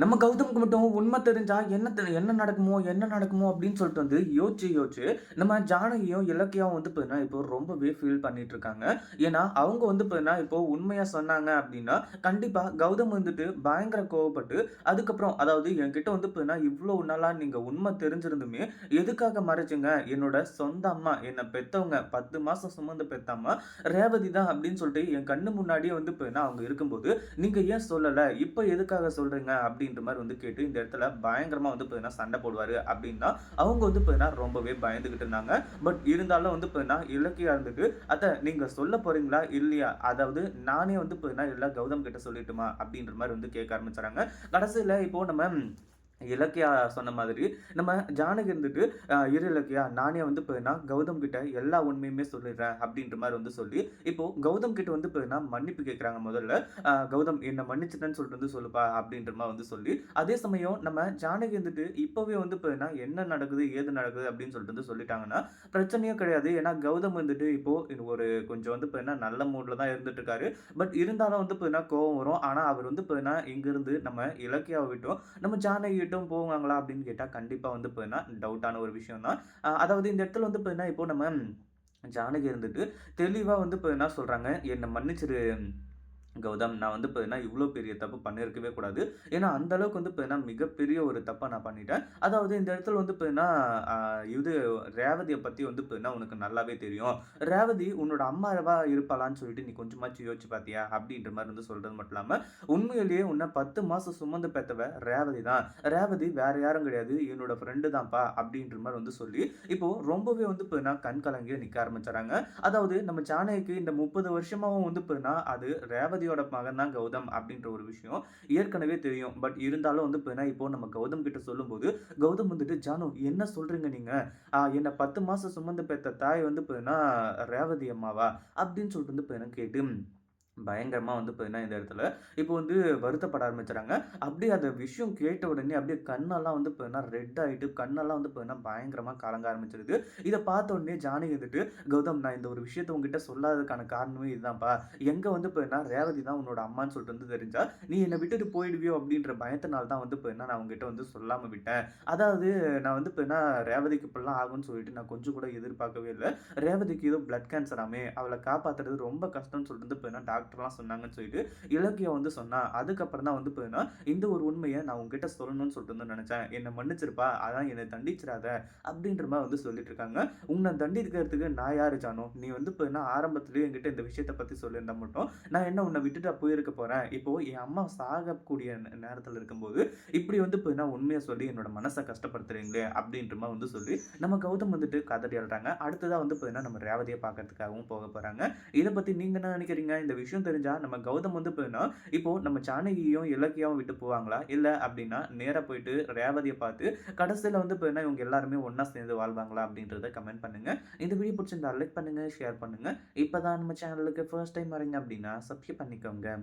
நம்ம கௌதமுக்கு மட்டும் உண்மை தெரிஞ்சா என்ன என்ன நடக்குமோ என்ன நடக்குமோ அப்படின்னு சொல்லிட்டு வந்து யோசிச்சு யோசிச்சு நம்ம ஜானகியும் இலக்கியாவும் வந்து பார்த்தீங்கன்னா இப்போ ரொம்பவே ஃபீல் பண்ணிட்டு இருக்காங்க. ஏன்னா அவங்க வந்து பார்த்தீங்கன்னா இப்போ உண்மையாக சொன்னாங்க அப்படின்னா கண்டிப்பாக கௌதம் வந்துட்டு பயங்கர கோவப்பட்டு அதுக்கப்புறம் அதாவது என்கிட்ட வந்து பார்த்தீங்கன்னா இவ்வளோ நாளாக நீங்கள் உண்மை தெரிஞ்சிருந்துமே எதுக்காக மறைச்சிங்க? என்னோட சொந்த அம்மா என்னை பெத்தவங்க பத்து மாதம் சுமந்து பெத்த அம்மா ரேவதி தான் அப்படின்னு சொல்லிட்டு என் கண்ணு முன்னாடியே வந்து பார்த்தீங்கன்னா அவங்க இருக்கும்போது நீங்கள் ஏன் சொல்லலை? இப்போ எதுக்காக சொல்கிறீங்க அப்படின்ற மாதிரி வந்து கேட்டு இந்த இடத்துல பயங்கரமாக வந்து பார்த்தீங்கன்னா சண்டை போடுவார் அப்படின்னா அவங்க வந்து பார்த்தீங்கன்னா ரொம்பவே பயந்துக்கிட்டு இருந்தாங்க. பட் இருந்தாலும் வந்து பார்த்தீங்கன்னா இலக்கியா இருந்துட்டு அதை நீங்கள் சொல்ல போகிறீங்களா இல்லையா? அதாவது நானே வந்து பார்த்தீங்கன்னா எல்லா கௌதம் கிட்ட சொல்லிட்டுமா அப்படின்ற மாதிரி வந்து கேட்க ஆரம்பிச்சாங்க. கடைசியில் இப்போ நம்ம இலக்கியா சொன்ன மாதிரி நம்ம ஜானகி இருந்துட்டு இரு இலக்கியா நானே வந்து போயினா கௌதம் கிட்ட எல்லா உண்மையுமே சொல்லிடுறேன் அப்படின்ற மாதிரி வந்து சொல்லி இப்போ கௌதம் கிட்ட வந்து போயினா மன்னிப்பு கேட்குறாங்க முதல்ல. கௌதம் என்னை மன்னிச்சிட்டேன்னு சொல்லிட்டு வந்து சொல்லுப்பா அப்படின்ற மாதிரி வந்து சொல்லி அதே சமயம் நம்ம ஜானகி இருந்துட்டு இப்போவே வந்து போயினா என்ன நடக்குது ஏது நடக்குது? அப்படின்னு சொல்லிட்டு வந்து சொல்லிட்டாங்கன்னா பிரச்சனையே கிடையாது. ஏன்னா கௌதம் வந்துட்டு இப்போ ஒரு கொஞ்சம் வந்து போயினா நல்ல மூடில் தான் இருந்துட்டு இருக்காரு பட் இருந்தாலும் வந்து போயினா கோவம் வரும். ஆனால் அவர் வந்து போயினா இங்கிருந்து நம்ம இலக்கியாவை விட்டோம். நம்ம ஜானகி கிட்டும் போவாங்களா அப்படின்னு கேட்டால் கண்டிப்பாக வந்து போயினா டவுட்டான ஒரு விஷயம் தான் அதாவது இந்த இடத்துல வந்து போயினா இப்போ நம்ம ஜானகி இருந்துட்டு தெளிவாக வந்து இப்போ என்ன சொல்கிறாங்க என்னை மன்னிச்சிரு. கௌதம் நான் வந்து பார்த்தீங்கன்னா இவ்வளோ பெரிய தப்பு பண்ணியிருக்கவே கூடாது. ஏன்னா அந்த அளவுக்கு வந்து பார்த்தீங்கன்னா மிகப்பெரிய ஒரு தப்பை நான் பண்ணிட்டேன். அதாவது இந்த இடத்துல வந்து பார்த்தீங்கன்னா இது ரேவதியை பற்றி வந்து பார்த்தீங்கன்னா உனக்கு நல்லாவே தெரியும். ரேவதி உன்னோட அம்மாவா இருப்பாளான்னு சொல்லிட்டு நீ கொஞ்சமாச்சும் யோசிச்சு பார்த்தியா அப்படின்ற மாதிரி வந்து சொல்கிறது மட்டும் இல்லாமல் உண்மையிலேயே உன்னை பத்து மாதம் சுமந்து பெற்றவ ரேவதி தான். ரேவதி வேற யாரும் கிடையாது. என்னோட ஃப்ரெண்டு தான்ப்பா அப்படின்ற மாதிரி வந்து சொல்லி இப்போ ரொம்பவே வந்து பார்த்தீங்கன்னா கண் கலங்கியே நிற்க ஆரம்பிச்சாராங்க அதாவது நம்ம ஜானகிக்கு இந்த முப்பது வருஷமாகவும் வந்து பார்த்தீங்கன்னா அது ரேவதி ரேவதியோட மகன் தான் கௌதம் அப்படின்ற ஒரு விஷயம் ஏற்கனவே தெரியும். பட் இருந்தாலும் வந்து பார்த்தீங்கன்னா இப்போ நம்ம கௌதம் கிட்ட சொல்லும்போது கௌதம் வந்துட்டு ஜானு என்ன சொல்றீங்க நீங்க? ஆஹ், என்னை பத்து மாசம் சுமந்து பெற்ற தாய் வந்து பார்த்தீங்கன்னா ரேவதி அம்மாவா? அப்படின்னு சொல்லிட்டு வந்து பார்த்தீங்கன்னா கேட்டு பயங்கரமாக வந்து பார்த்தீங்கன்னா இந்த இடத்துல. இப்போ வந்து வருத்தப்பட ஆரம்பிச்சுறாங்க. அப்படியே அந்த விஷயம் கேட்ட உடனே அப்படியே கண்ணெல்லாம் வந்து பார்த்தீங்கன்னா ரெட் ஆகிட்டு கண்ணெல்லாம் வந்து பார்த்தீங்கன்னா பயங்கரமாக கலங்க ஆரம்பிச்சிருது. இதை பார்த்த உடனே ஜானகி வந்துட்டு கௌதம் நான் இந்த ஒரு விஷயத்தை உங்ககிட்ட சொல்லாததுக்கான காரணமே இதுதான்ப்பா. எங்கே வந்து பார்த்தீங்கன்னா ரேவதி தான் உன்னோட அம்மான்னு சொல்லிட்டு வந்து தெரிஞ்சா நீ என்னை விட்டுட்டு போயிடுவியோ? அப்படின்ற பயத்தினால தான் வந்து பார்த்தீங்கன்னா நான் உங்ககிட்ட வந்து சொல்லாமல் விட்டேன். அதாவது நான் வந்து பார்த்தீங்கன்னா ரேவதிக்கு இப்படிலாம் ஆகும்னு சொல்லிட்டு நான் கொஞ்சம் கூட எதிர்பார்க்கவே இல்லை. ரேவதிக்கு ஏதோ பிளட் கேன்சராமே அவளை காப்பாற்றுறது ரொம்ப கஷ்டம்னு சொல்லிட்டு வந்து பார்த்தீங்கன்னா டாக்டர்லாம் சொன்னாங்கன்னு சொல்லிட்டு இலக்கியம் வந்து சொன்னா. அதுக்கப்புறம் தான் வந்து பார்த்தீங்கன்னா இந்த ஒரு உண்மையை நான் உங்ககிட்ட சொல்லணும்னு சொல்லிட்டு வந்து நினச்சேன். என்னை மன்னிச்சிருப்பா. அதான் என்னை தண்டிச்சிடாத அப்படின்ற மாதிரி வந்து சொல்லிட்டு இருக்காங்க. உன்னை தண்டிக்கிறதுக்கு நான் யாரு ஜானோ? நீ வந்து பார்த்தீங்கன்னா ஆரம்பத்துலேயே என்கிட்ட இந்த விஷயத்தை பற்றி சொல்லியிருந்தா மட்டும் நான் என்ன உன்னை விட்டுட்டு போயிருக்க போறேன்? இப்போ என் அம்மா சாகக்கூடிய நேரத்தில் இருக்கும்போது இப்படி வந்து பார்த்தீங்கன்னா உண்மையை சொல்லி என்னோட மனசை கஷ்டப்படுத்துறீங்களே அப்படின்ற மாதிரி வந்து சொல்லி நம்ம கௌதம் வந்துட்டு கதறி அழுறாங்க அடுத்ததாக வந்து பார்த்தீங்கன்னா நம்ம ரேவதியை பார்க்கறதுக்காகவும் போக போறாங்க. இதை பற்றி நீங்க என்ன நினைக்கிறீங்க? இந்த விஷயம் தெரிஞ்சா நம்ம கௌதம் வந்து பார்த்தீங்கன்னா இப்போது நம்ம ஜானகியும் இலக்கியாவும் விட்டு போவாங்களா? இல்லை அப்படின்னா நேராக போயிட்டு ரேவதியை பார்த்து கடைசியில் வந்து பார்த்தீங்கன்னா இவங்க எல்லாருமே ஒன்றா சேர்ந்து வாழ்வாங்களா அப்படின்றத கமெண்ட் பண்ணுங்க. இந்த வீடியோ பிடிச்சிருந்தா லைக் பண்ணுங்கள் ஷேர் பண்ணுங்க. இப்பதான் நம்ம சேனலுக்கு ஃபர்ஸ்ட் டைம் வரீங்க அப்படின்னா சப்ஸ்கிரைப் பண்ணிக்கோங்க.